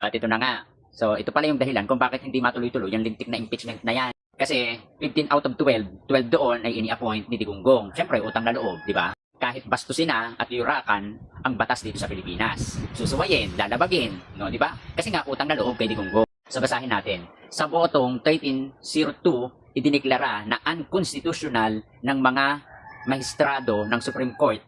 At ito na nga. So, ito pala yung dahilan kung bakit hindi matuloy-tuloy yung lintik na impeachment na yan. Kasi 15 out of 12, 12 doon ay ini-appoint ni Digunggong. Siyempre, utang na loob, di ba? Kahit bastusin na at yurakan ang batas dito sa Pilipinas. Susuwayin, lalabagin, no, di ba? Kasi nga, utang na loob kay Digunggong. So, basahin natin. Sa botong 1302, idineklara na unconstitutional ng mga maestrado ng Supreme Court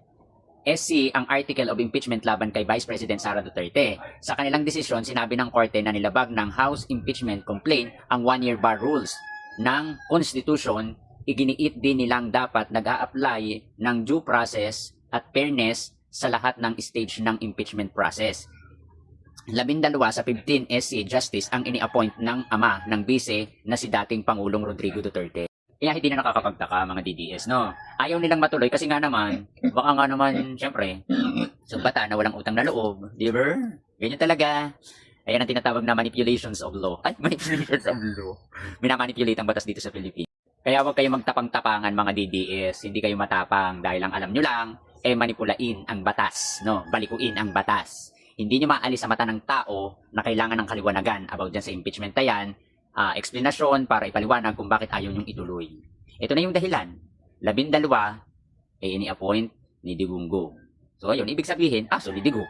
SC ang article of impeachment laban kay Vice President Sara Duterte. Sa kanilang desisyon, sinabi ng korte na nilabag ng House impeachment complaint ang one-year bar rules ng Constitution. Iginiit din nilang dapat nag apply ng due process at fairness sa lahat ng stage ng impeachment process. Labindalawa sa 15 SC Justice ang ini-appoint ng ama ng bise na si dating Pangulong Rodrigo Duterte. Kaya hindi na nakakapagtaka mga DDS, no? Ayaw nilang matuloy kasi nga naman, baka nga naman, syempre, sumbata na walang utang na loob, di ba? Ganyan talaga. Ayan ang tinatawag na manipulations of law. Ay, manipulations of law. Minamanipulate ang batas dito sa Pilipinas. Kaya huwag kayong magtapang-tapangan mga DDS. Hindi kayo matapang dahil ang alam nyo lang, eh manipulain ang batas, no? Balikuin ang batas. Hindi nyo maalis sa mata ng tao na kailangan ng kaliwanagan about dyan sa impeachment na yan, ah, explanation para ipaliwanag kung bakit ayaw nyong ituloy. Ito na yung dahilan. Labindalawa, eh ini-appoint ni Digungo. So ayun, ibig sabihin, ah, so ni Digo.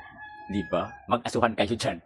Di ba? Mag-asuhan kayo dyan.